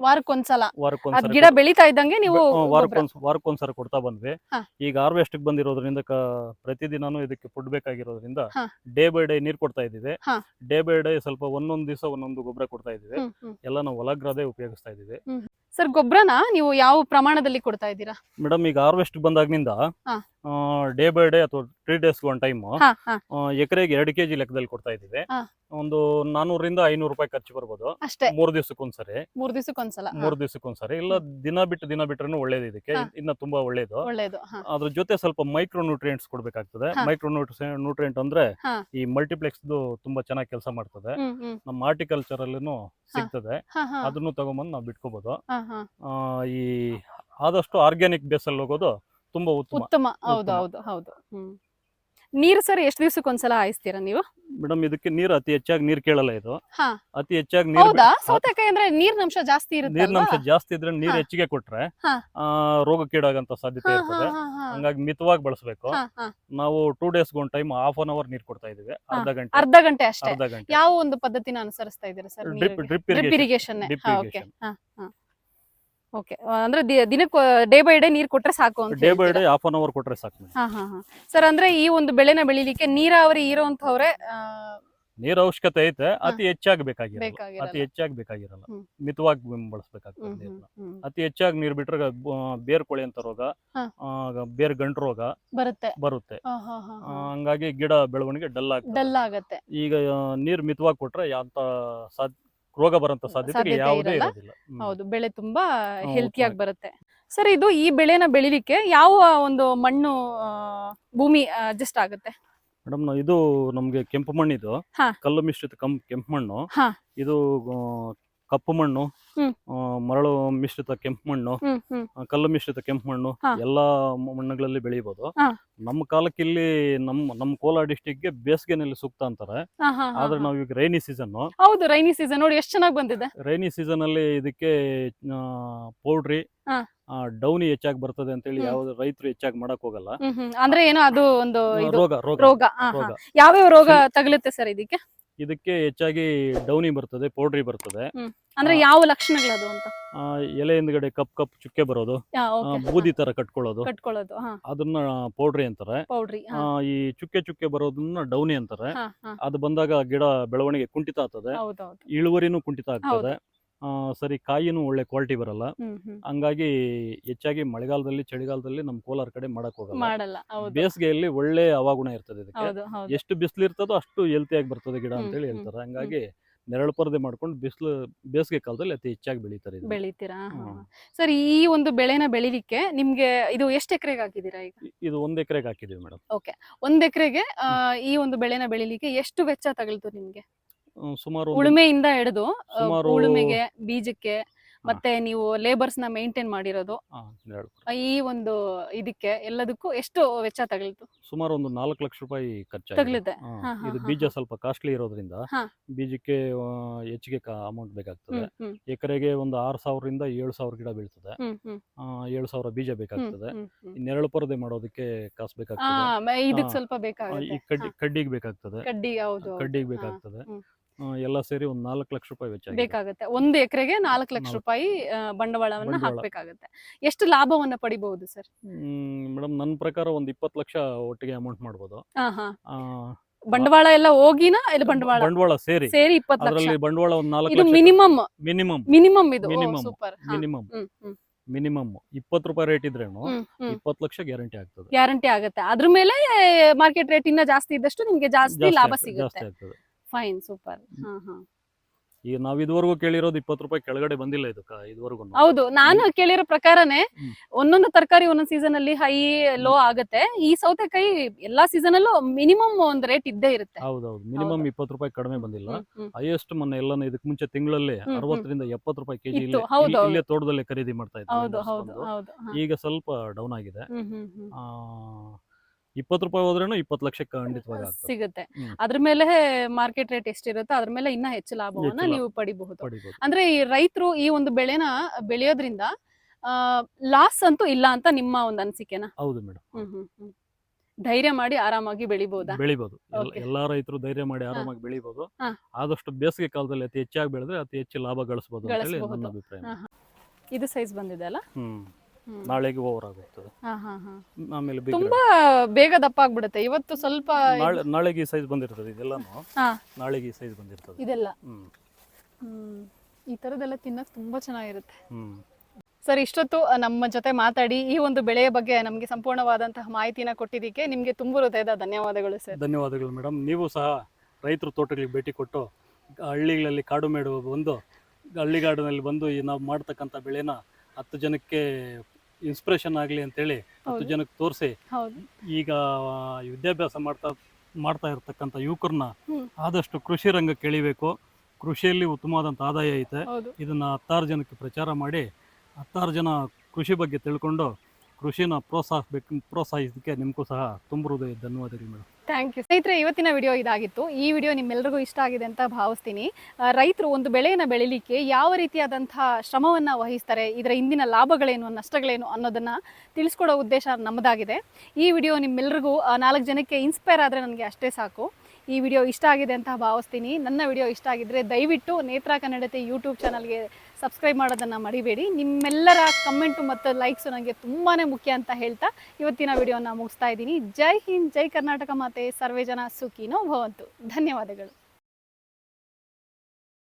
ವಾರಕ್ಕೊಂದ್ಸಲ. ಗಿಡ ಬೆಳಿತಾ ಇದ್ದಂಗೆ ನೀವು ವಾರಕ್ಕೊಂದ್ಸರಿ ಕೊಡ್ತಾ ಬಂದ್ವಿ. ಈಗ ಹಾರ್ವೆಸ್ಟ್ ಬಂದಿರೋದ್ರಿಂದ ಪ್ರತಿದಿನ ಪ್ರತಿದಿನಾನು ಇದಕ್ಕೆ ಫುಡ್ ಬೇಕಾಗಿರೋದ್ರಿಂದ ಡೇ ಬೈ ಡೇ ನೀರ್ ಕೊಡ್ತಾ ಇದೀವಿ ಡೇ ಬೈ ಡೇ ಸ್ವಲ್ಪ ಒಂದೊಂದ್ ದಿವಸ ಒಂದೊಂದು ಗೊಬ್ಬರ ಕೊಡ್ತಾ ಇದೀವಿ ಹ್ಮ್. ಎಲ್ಲ ನಾವು ಒಲಗ್ರದೇ ಉಪಯೋಗಿಸ್ತಾ ಇದೀವಿ ಸರ್ ಗೊಬ್ಬರನ ನೀವು ಯಾವ ಪ್ರಮಾಣದಲ್ಲಿ ಕೊಡ್ತಾ ಇದ್ದೀರಾ ಮೇಡಮ್ ಈಗ ಹಾರ್ವೆಸ್ಟ್ ಬಂದಾಗಿನಿಂದ ಹಾ. ಡೇ ಬೈ ಡೇ ಅಥವಾ ತ್ರೀ ಡೇಸ್ ಒನ್ ಟೈಮ್ ಹಾ ಹಾ ಎಕರೆಗೆ ಎರಡು ಕೆಜಿ ಲೆಕ್ಕದಲ್ಲಿ ಕೊಡ್ತಾ ಇದ್ದೀವಿ ಹಾ. ಒಂದು ನಾನೂರಿಂದ ಐನೂರು ರೂಪಾಯಿ ಖರ್ಚು ಬರ್ಬೋದು. ಅಷ್ಟೇ. ಮೂರು ದಿವಸಕ್ಕೊಂದ್ಸರಿ. ಮೂರು ದಿವಸಕ್ಕೊಂದ್ಸಲ ಮೂರು ದಿವಸಕ್ಕೊಂದ್ಸರಿ. ಇಲ್ಲ ದಿನ ಬಿಟ್ಟು ದಿನ ಬಿಟ್ರೂ ಒಳ್ಳೇದು ಇದಕ್ಕೆ. ಇನ್ನ ತುಂಬಾ ಒಳ್ಳೇದು. ಒಳ್ಳೇದು ಅದ್ರ ಜೊತೆ ಸ್ವಲ್ಪ ಮೈಕ್ರೋ ನ್ಯೂಟ್ರಿಯೆಂಟ್ಸ್ ಕೊಡ್ಬೇಕಾಗ್ತದೆ. ಮೈಕ್ರೋ ನ್ಯೂಟ್ರಿಯೆಂಟ್ ಅಂದ್ರೆ ಈ ಮಲ್ಟಿಪ್ಲೆಕ್ಸ್ ತುಂಬಾ ಚೆನ್ನಾಗಿ ಕೆಲಸ ಮಾಡ್ತದೆ. ನಮ್ಮ ಹಾರ್ಟಿಕಲ್ಚರ್ ಅಲ್ಲಿನೂ ಸಿಗ್ತದೆ. ಅದನ್ನು ತಗೊಂಬಂದು ನಾವು ಬಿಟ್ಕೋಬಹುದು ಈ ಆದಷ್ಟು ಆರ್ಗ್ಯಾನಿಕ್ ಬೇಸಲ್ಲಿ ಹೋಗೋದು ತುಂಬಾ ಉತ್ತಮ. ಉತ್ತಮ. ಹೌದು ಹೌದು ಹೌದು. ನೀರು ಸರ್ ಎಷ್ಟು ದಿವಸಕ್ಕೊಂದ್ಸಲ ಹಾಯಿಸ್ತೀರಾ ನೀವು? ಮೇಡಮ್ ಇದಕ್ಕೆ ನೀರು ಅತಿ ಹೆಚ್ಚಾಗಿ ನೀರ್ ಕೇಳಲ್ಲ ಇದು. ಹಾ. ಅತಿ ಹೆಚ್ಚಾಗಿ ನೀರ್ ಹೌದಾ? ಸೌತೆಕಾಯಿ ಅಂದ್ರೆ ನೀರಿನಂಶ ಜಾಸ್ತಿ ಇರುತ್ತೆ ನೀರಿನಂಶ ಜಾಸ್ತಿ ಇದ್ರೆ ನೀರ್ ಹಾ. ಹೆಚ್ಚಿಗೆ ಕೊಟ್ರೆ ಹಾ. ಆ, ರೋಗಕ್ಕೀಡಾಗಂತ ಸಾಧ್ಯತೆ ಇರ್ತದೆ. ಹಂಗಾಗಿ ಮಿತವಾಗಿ ಬಳಸಬೇಕು. ನಾವು ಟೂ ಡೇಸ್ ಒಂದ್ ಟೈಮ್ ಹಾಫ್ ಅನ್ ಅವರ್ ನೀರ್ ಕೊಡ್ತಾ ಇದೀವಿ ಅರ್ಧ ಗಂಟೆ. ಅರ್ಧ ಗಂಟೆ ಅಷ್ಟೇ. ಅರ್ಧ ಗಂಟೆ. ಯಾವ ಒಂದು ಪದ್ಧತಿನ ಅನುಸರಿಸ್ತಾ ಇದ್ದೀರಾ sir drip drip drip irrigation. Irrigation. Okay irrigation. Okay. ಅಂದ್ರೆ ದಿನಕ್ಕೆ ಡೇ ಬೈ ಡೇ ನೀರು ಕೊಟ್ರೆ ಸಾಕು ಅಂತ day by day half an hour ಕೊಟ್ರೆ ಸಾಕು. ಹಾ ಹಾ ಹಾ. ಸರ್ ಅಂದ್ರೆ ಈ ಒಂದು ಬೆಳೆನ ಬೆಳಿಲಿಕ್ಕೆ ನೀರಾವರಿ ಇರೋಂಥವ್ರೆ ನೀರ ಅವಶ್ಯಕತೆ ಐತೆ ಅತಿ ಹೆಚ್ಚಾಗಿ ಬೇಕಾಗಿರಲ್ಲ. ಅತಿ ಹೆಚ್ಚಾಗಿ ಬೇಕಾಗಿರಲ್ಲ. ಮಿತವಾಗಿ ಬಳಸಬೇಕಾಗ್ತದೆ. ಅತಿ ಹೆಚ್ಚಾಗಿ ನೀರ್ ಬಿಟ್ರೆ ಬೇರ್ ಕೊಳೆ ಅಂತ ರೋಗ ಬೇರ್ ಗಂಟು ರೋಗ ಬರುತ್ತೆ. ಬರುತ್ತೆ. ಹಂಗಾಗಿ ಗಿಡ ಬೆಳವಣಿಗೆ ಡಲ್ ಆಗುತ್ತೆ ಡಲ್ ಆಗತ್ತೆ. ಈಗ ನೀರ್ ಮಿತವಾಗಿ ಕೊಟ್ರೆ ಯಾವ ಸಾಧ್ಯ ರೋಗ ಬರುವಂತ ಸಾಧ್ಯತೆ ಯಾವುದೇ ಇರಲ್ಲ. ಇರೋದಿಲ್ಲ ಹ್ಮ್. ಹೌದು ಬೆಳೆ ತುಂಬಾ ಹೆಲ್ತಿ ಹೆಲ್ತಿಯಾಗಿ ಉತ್ತಮ. ಬರುತ್ತೆ ಸರ್ ಇದು ಈ ಬೆಳೆನ ಬೆಳಿಲಿಕ್ಕೆ ಯಾವ ಒಂದು ಮಣ್ಣು ಆ, ಭೂಮಿ ಅಡ್ಜಸ್ಟ್ ಆಗುತ್ತೆ ಮೇಡಮ್ ನಾವು ಇದು ನಮ್ಗೆ ಕೆಂಪು ಮಣ್ಣಿದು ಹಾ. ಕಲ್ಲು ಮಿಶ್ರಿತ ಕಂ ಕೆಂಪು ಮಣ್ಣು ಹಾ. ಇದು ಆ, ಕಪ್ಪು ಮಣ್ಣು ಮರಳು ಮಿಶ್ರಿತ ಕೆಂಪು ಮಣ್ಣು ಕಲ್ಲು ಮಿಶ್ರಿತ ಕೆಂಪು ಮಣ್ಣು. ಎಲ್ಲಾ ಮಣ್ಣುಗಳಲ್ಲಿ ಬೆಳಿಬಹುದು. ನಮ್ಮ ಕಾಲಕ್ಕೆ ಇಲ್ಲಿ ನಮ್ಮ ನಮ್ಮ ಕೋಲಾರ ಡಿಸ್ಟಿಕ್ಗೆ ಬೇಸಿಗೆನಲ್ಲಿ ಸೂಕ್ತ ಅಂತಾರೆ. ಆದ್ರೆ ನಾವ್ ಈಗ ರೈನಿ ಸೀಸನ್ ಹೌದು ರೈನಿ ಸೀಸನ್ ನೋಡಿ ಎಷ್ಟು ಚೆನ್ನಾಗಿ ಬಂದಿದೆ. ರೈನಿ ಸೀಸನ್ ಅಲ್ಲಿ ಇದಕ್ಕೆ ಪೌಡ್ರಿ. ಡೌನಿ ಹೆಚ್ಚಾಗಿ ಬರ್ತದೆ ಅಂತ ಹೇಳಿ ಯಾವ್ದು ರೈತರು ಹೆಚ್ಚಾಗಿ ಮಾಡಕ್ ಹೋಗಲ್ಲ. ಅಂದ್ರೆ ಏನೋ ಅದು ಒಂದು ರೋಗ. ರೋಗ. ಯಾವ್ಯಾವ ರೋಗ ತಗಲುತ್ತೆ ಸರ್ ಇದಕ್ಕೆ? ಇದಕ್ಕೆ ಹೆಚ್ಚಾಗಿ ಡೌನಿ ಬರ್ತದೆ ಪೌಡ್ರಿ ಬರ್ತದೆ. ಅಂದ್ರೆ ಯಾವ ಲಕ್ಷಣಗಳು ಅದು ಅಂತ? ಆ, ಎಲೆ ಹಿಂದ್ಗಡೆ ಕಪ್ ಕಪ್ ಚುಕ್ಕೆ ಬರೋದು ಯಾ, ಆ, okay, ಬೂದಿ ತರ ಕಟ್ಕೊಳ್ಳೋದು. ಕಟ್ಕೊಳ್ಳೋದು ಹಾ. ಅದನ್ನ ಪೌಡ್ರಿ ಅಂತಾರೆ. ಪೌಡ್ರಿ ಆ, ಈ ಚುಕ್ಕೆ ಚುಕ್ಕೆ ಬರೋದನ್ನ ಡೌನಿ ಅಂತಾರೆ. ಹಾ ಹಾ. ಅದು ಬಂದಾಗ ಗಿಡ ಬೆಳವಣಿಗೆ ಕುಂಠಿತ ಆಗ್ತದೆ. ಹೌದೌದು. ಇಳುವರಿನೂ ಕುಂಠಿತ ಆಗ್ತದೆ. ಆ, ಸರಿ ಕಾಯಿನೂ ಒಳ್ಳೆ ಕ್ವಾಲಿಟಿ ಬರಲ್ಲ. ಹ್ಮ್ ಹ್ಮ್. ಹಂಗಾಗಿ ಹೆಚ್ಚಾಗಿ ಮಳೆಗಾಲದಲ್ಲಿ ಚಳಿಗಾಲದಲ್ಲಿ ನಮ್ ಕೋಲಾರ ಕಡೆ ಮಾಡಕ್ ಹೋಗಲ್ಲ. ಮಾಡಲ್ಲ ಹೌದು. ಬೇಸಿಗೆಯಲ್ಲಿ ಒಳ್ಳೆ ಹವಾಗುಣ ಇರ್ತದೆ ಇದಕ್ಕೆ. ಹೌದು ಹೌದು. ಎಷ್ಟು ಬಿಸಿಲು ಇರ್ತದೋ ಅಷ್ಟು ಹೆಲ್ತಿಯಾಗಿ ಬರ್ತದೆ ಗಿಡ ಅಂತ ಅಂತೇಳಿ ಹ್ಮ್, ಹೇಳ್ತಾರೆ. ಹಂಗಾಗಿ ನೆರಳು ಪರದೆ ಮಾಡ್ಕೊಂಡು ಬಿಸಿಲು ಬೇಸಿಗೆ ಕಾಲದಲ್ಲಿ ಅತಿ ಹೆಚ್ಚಾಗಿ ಬೆಳೀತಾರೆ ಇದನ್ನ. ಬೆಳಿತೀರಾ? ಹ್ಮ್. ಸರ್ ಈ ಒಂದು ಬೆಳೆನ ಬೆಳಿಲಿಕ್ಕೆ ನಿಮ್ಗೆ ಇದು ಎಷ್ಟು ಎಕರೆಗೆ ಹಾಕಿದೀರಾ ಈಗ? ಇ- ಇದು ಒಂದ್ ಎಕರೆಗೆ ಹಾಕಿದೀವಿ ಮೇಡಮ್. ಒಂದ್ ಎಕರೆಗೆ ಈ ಒಂದು ಬೆಳೆನ ಬೆಳಿಲಿಕ್ಕೆ ಎಷ್ಟು ವೆಚ್ಚ ತಗಲ್ತು ನಿಮ್ಗೆ? ಸುಮಾರು ಒಂದು- ಉಳುಮೆಯಿಂದ ಹಿಡಿದು ಸುಮಾರು- ಉಳುಮೆಗೆ ಬೀಜಕ್ಕೆ ಮತ್ತೆ ನೀವು ಲೇಬರ್ಸ್ನ ಮೇಂಟೈನ್ ಮಾಡಿರೋದು. ಈ ಒಂದು ಇದಕ್ಕೆ ಎಲ್ಲದಕ್ಕೂ ಎಷ್ಟು ವೆಚ್ಚ ತಗಲಿತು ಸುಮಾರು ಒಂದು ನಾಲ್ಕು ಲಕ್ಷ ರೂಪಾಯಿ ಖರ್ಚು ತಗಲಿದೆ ಇದು ಬೀಜ ಸ್ವಲ್ಪ ಕಾಸ್ಟ್ಲಿ ಇರೋದ್ರಿಂದ ಬೀಜಕ್ಕೆ ಹೆಚ್ಚಿಗೆ ಅಮೌಂಟ್ ಬೇಕಾಗ್ತದೆ. ಎಕರೆಗೆ ಒಂದು ಆರ್ ಸಾವಿರದಿಂದ ಏಳು ಸಾವಿರ ಗಿಡ ಬೀಳ್ತದೆ. ಏಳು ಸಾವಿರ ಬೀಜ ಬೇಕಾಗ್ತದೆ. ನೆರಳು ಪರದೆ ಮಾಡೋದಕ್ಕೆ ಕಾಸು ಬೇಕಾಗ್ತದೆ. ಸ್ವಲ್ಪ ಈ ಕಡ್ಡಿ ಕಡ್ಡಿಗೆ ಬೇಕಾಗ್ತದೆ. ಕಡ್ಡಿಗೆ ಬೇಕಾಗ್ತದೆ. ಎಲ್ಲ ಸೇರಿ ಒಂದು ನಾಲ್ಕು ಲಕ್ಷ ರೂಪಾಯಿ ವೆಚ್ಚ ಆಗಿದೆ. ಬೇಕಾಗುತ್ತೆ. ಒಂದು ಎಕರೆಗೆ ನಾಲ್ಕು ಲಕ್ಷ ನಾಲ್ಕು. ರೂಪಾಯಿ ಆ, ಬಂಡವಾಳವನ್ನ ಬಂಡವಾಳ. ಹಾಕ್ಬೇಕಾಗುತ್ತೆ. ಎಷ್ಟು ಲಾಭವನ್ನ ಪಡಿಬಹುದು ಸರ್? ಮೇಡಮ್ ನನ್ನ ಪ್ರಕಾರ ಒಂದು ಇಪ್ಪತ್ತು ಲಕ್ಷ ಒಟ್ಟಿಗೆ ಅಮೌಂಟ್ ಮಾಡ್ಬೋದು. ಹಾ ಹಾ. ಆ, ಬಂಡವಾಳ ಎಲ್ಲ ಹೋಗಿನ ಇಲ್ಲ ಬಂಡವಾಳ? ಬಂಡವಾಳ ಸೇರಿ. ಸೇರಿ ಇಪ್ಪತ್ತು ಲಕ್ಷ. ಅದರಲ್ಲಿ ಬಂಡವಾಳ ಒಂದು ನಾಲ್ಕು ಇದು ಲಕ್ಷ ಮಿನಿಮಮ್. ಮಿನಿಮಮ್. ಮಿನಿಮಮ್ ಇದು. Minimum. Super. Minimum. Hmm hmm. Minimum. ಇಪ್ಪತ್ತು ರೂಪಾಯಿ ರೇಟ್ ಇದ್ರೇನು ಹ್ಮ್ ಹ್ಮ್. ಇಪ್ಪತ್ತು ಲಕ್ಷ ಗ್ಯಾರಂಟಿ ಆಗ್ತದೆ. ಗ್ಯಾರಂಟಿ ಆಗುತ್ತೆ. ಅದ್ರ ಮೇಲೆ ಮಾರ್ಕೆಟ್ ರೇಟ್ ಇನ್ನ ಜಾಸ್ತಿ ಇದ್ದಷ್ಟು ನಿಮ್ಗೆ ಜಾಸ್ತಿ ಜಾಸ್ತಿ ಲಾಭ ಆಗ್ತದೆ, ಸಿಗುತ್ತೆ. ಜಾಸ್ತಿ ಆಗ್ತದೆ. ಫೈನ್ ಸೂಪರ್ ಹಾ ಹಾ. ಈಗ ನಾವ್ ಇದುವರೆಗೂ ಕೇಳಿರೋದು ಇಪ್ಪತ್ತು ರೂಪಾಯಿ ಕೆಳಗಡೆ ಬಂದಿಲ್ಲ ಇದು ಇದುವರೆಗೂ. ಹೌದು ನಾನು ಕೇಳಿರೋ ಪ್ರಕಾರನೇ. ಒಂದೊಂದು ತರಕಾರಿ ಒಂದೊಂದು ಸೀಸನ್ ಅಲ್ಲಿ ಹೈ ಲೋ ಆಗುತ್ತೆ. ಈ ಸೌತೆಕಾಯಿ ಎಲ್ಲಾ ಸೀಸನ್ ಅಲ್ಲೂ ಮಿನಿಮಮ್ ಒಂದ್ ರೇಟ್ ಇದ್ದೇ ಇರುತ್ತೆ. ಹೌದೌದು ಮಿನಿಮಮ್ ಇಪ್ಪತ್ತು ರೂಪಾಯಿ ಕಡಿಮೆ ಬಂದಿಲ್ಲ. ಹೈಯೆಸ್ಟ್ ಮೊನ್ನೆ ಎಲ್ಲಾನು ಇದಕ್ಕೆ ಮುಂಚೆ ತಿಂಗಳಲ್ಲಿ. ಅರವತ್ತರಿಂದ ಎಪ್ಪತ್ತು ರೂಪಾಯಿ ಕೆಜಿ. ಇಲ್ಲೇ ತೋಟದಲ್ಲೇ ಖರೀದಿ ಮಾಡ್ತಾ ಹೌದು ಈಗ ಸ್ವಲ್ಪ ಡೌನ್ ಆಗಿದೆ. ಇಪ್ಪತ್ತು ರೂಪಾಯಿ ಹೋದ್ರೇನು ಇಪ್ಪತ್ತು ಲಕ್ಷ ಖಂಡಿತವಾಗಿ ಆಗ್ತದೆ ಸಿಗುತ್ತೆ ಹ್ಮ್. ಅದ್ರ ಮೇಲೆ ಮಾರ್ಕೆಟ್ ರೇಟ್ ಎಷ್ಟಿರುತ್ತೋ ಅದ್ರ ಮೇಲೆ ಇನ್ನ ಹೆಚ್ಚು ಲಾಭವನ್ನ ಹೆಚ್ಚು ಲಾಭ. ನೀವು ಪಡಿಬಹುದು ಪಡಿಬೋದು ಅಂದ್ರೆ ಈ ರೈತರು ಈ ಒಂದು ಬೆಳೆನ ಬೆಳೆಯೋದ್ರಿಂದ ಲಾಸ್ ಅಂತೂ ಇಲ್ಲ ಅಂತ ನಿಮ್ಮ ಒಂದು ಅನಿಸಿಕೆನಾ ಹೌದು ಮೇಡಮ್ ಹ್ಮ್ ಹ್ಮ್ ಹ್ಮ್ ಧೈರ್ಯ ಮಾಡಿ ಆರಾಮಾಗಿ ಬೆಳಿಬಹುದು ಬೆಳಿಬಹುದು Okay. ಎಲ್ಲಾ ರೈತರು ಧೈರ್ಯ ಮಾಡಿ ಆರಾಮಾಗಿ ಬೆಳಿಬಹುದು ಹಾ. ಆದಷ್ಟು ಬೇಸಿಗೆ ಕಾಲದಲ್ಲಿ ಅತಿ ಹೆಚ್ಚಾಗಿ ಬೆಳೆದ್ರೆ ಅತಿ ಹೆಚ್ಚು ಲಾಭ ಗಳಿಸಬಹುದು ಅಂತ ಹೇಳಿ ಗಳಿಸ್ಬಹುದು. ನನ್ನ ಅಭಿಪ್ರಾಯ ಹಾ, ಹಾ. ಇದು ಸೈಜ್ ಬಂದಿದೆ ಅಲ್ಲ ಹ್ಮ್. ನಾಳೆಗೆ ಓವರ್ ಆಗುತ್ತದೆ ಹಾ ಹಾ ಹಾ. ಆಮೇಲೆ ತುಂಬಾ ಬೇಗ ದಪ್ಪ ಆಗ್ಬಿಡುತ್ತೆ. ಇವತ್ತು ಸ್ವಲ್ಪ. ನಾಳೆ ನಾಳೆಗೆ ಸೈಜ್ ಬಂದಿರ್ತದೆ ಇದೆಲ್ಲಾನು. ಹಾ. ನಾಳೆಗೆ ಈ ಸೈಜ್ ಬಂದಿರ್ತದೆ. ಇದೆಲ್ಲ. ಹ್ಮ್. ಹ್ಮ್. ಈ ತರದೆಲ್ಲ ತಿನ್ನಕ್ ತುಂಬಾ ಚೆನ್ನಾಗಿರುತ್ತೆ. ಹ್ಮ್. ಸರ್ ಇಷ್ಟೊತ್ತು ನಮ್ಮ ಜೊತೆ ಮಾತಾಡಿ ಈ ಒಂದು ಬೆಳೆಯ ಬಗ್ಗೆ ನಮಗೆ ಸಂಪೂರ್ಣವಾದಂತಹ ಮಾಹಿತಿನ ಕೊಟ್ಟಿದ್ದಕ್ಕೆ ನಿಮಗೆ ತುಂಬ ಹೃದಯದ ಧನ್ಯವಾದಗಳು ಸರ್. ಧನ್ಯವಾದಗಳು ಮೇಡಮ್ ನೀವು ಸಹ ರೈತರು ತೋಟಗಳಿಗೆ ಭೇಟಿ ಕೊಟ್ಟು ಹಳ್ಳಿಗಳಲ್ಲಿ ಕಾಡು ಮೇಡು ಬಂದು ಹಳ್ಳಿಗಾಡಿನಲ್ಲಿ ಬಂದು ಈ ನಾವು ಮಾಡ್ತಕ್ಕಂಥ ಬೆಳೆನ ಹತ್ತು ಜನಕ್ಕೆ ಇನ್ಸ್ಪಿರೇಷನ್ ಆಗಲಿ ಅಂತೇಳಿ ಹತ್ತು. ಜನಕ್ಕೆ ತೋರಿಸಿ ಹೌದು. ಈಗ ವಿದ್ಯಾಭ್ಯಾಸ ಮಾಡ್ತಾ ಮಾಡ್ತಾ ಇರ್ತಕ್ಕಂಥ ಯುವಕರನ್ನ ಆದಷ್ಟು ಕೃಷಿ ರಂಗಕ್ಕೆ ಎಳಿಬೇಕು ಕೃಷಿಯಲ್ಲಿ ಉತ್ತಮವಾದಂಥ ಆದಾಯ ಐತೆ. ಹೌದು. ಇದನ್ನು ಹತ್ತಾರು ಜನಕ್ಕೆ ಪ್ರಚಾರ ಮಾಡಿ ಹತ್ತಾರು ಜನ ಕೃಷಿ ಬಗ್ಗೆ ತಿಳ್ಕೊಂಡು ಕೃಷಿನ ಪ್ರೋತ್ಸಾಹಿಸ್ಬೇಕು ಪ್ರೋತ್ಸಾಹಿಸೋದಕ್ಕೆ ನಿಮಗೂ ಸಹ ತುಂಬ ಹೃದಯ ಧನ್ಯವಾದಗಳು ಮೇಡಮ್. Thank you. ಸ್ನೇಹಿತರೆ, ಇವತ್ತಿನ ವಿಡಿಯೋ ಇದಾಗಿತ್ತು. ಈ ವಿಡಿಯೋ ನಿಮ್ಮೆಲ್ಲರಿಗೂ ಇಷ್ಟ ಆಗಿದೆ ಅಂತ ಭಾವಿಸ್ತೀನಿ. ರೈತರು ಒಂದು ಬೆಳೆಯನ್ನು ಬೆಳಿಲಿಕ್ಕೆ ಯಾವ ರೀತಿಯಾದಂತಹ ಶ್ರಮವನ್ನು ವಹಿಸ್ತಾರೆ, ಇದರ ಹಿಂದಿನ ಲಾಭಗಳೇನು, ನಷ್ಟಗಳೇನು ಅನ್ನೋದನ್ನು ತಿಳಿಸ್ಕೊಡೋ ಉದ್ದೇಶ ನಮ್ಮದಾಗಿದೆ ಈ ವಿಡಿಯೋ ನಿಮ್ಮೆಲ್ಲರಿಗೂ ನಾಲ್ಕು ಜನಕ್ಕೆ ಇನ್ಸ್ಪೈರ್ ಆದರೆ ನನಗೆ ಅಷ್ಟೇ ಸಾಕು. ಈ ವಿಡಿಯೋ ಇಷ್ಟ ಆಗಿದೆ ಅಂತ ಭಾವಿಸ್ತೀನಿ. ನನ್ನ ವಿಡಿಯೋ ಇಷ್ಟ ಆಗಿದ್ದರೆ ದಯವಿಟ್ಟು ನೇತ್ರ ಕನ್ನಡತೆ ಯೂಟ್ಯೂಬ್ ಚಾನಲ್ಗೆ ಸಬ್ಸ್ಕ್ರೈಬ್ ಮಾಡೋದನ್ನು ಮರಿಬೇಡಿ. ನಿಮ್ಮೆಲ್ಲರ ಕಮೆಂಟು ಮತ್ತು ಲೈಕ್ಸು ನನಗೆ ತುಂಬಾ ಮುಖ್ಯ ಅಂತ ಹೇಳ್ತಾ ಇವತ್ತಿನ ವಿಡಿಯೋನ ಮುಗಿಸ್ತಾ ಇದ್ದೀನಿ. ಜೈ ಹಿಂದ್, ಜೈ ಕರ್ನಾಟಕ ಮಾತೆ. ಸರ್ವೇ ಜನ ಸುಖಿನೋ ಭವಂತು. ಧನ್ಯವಾದಗಳು.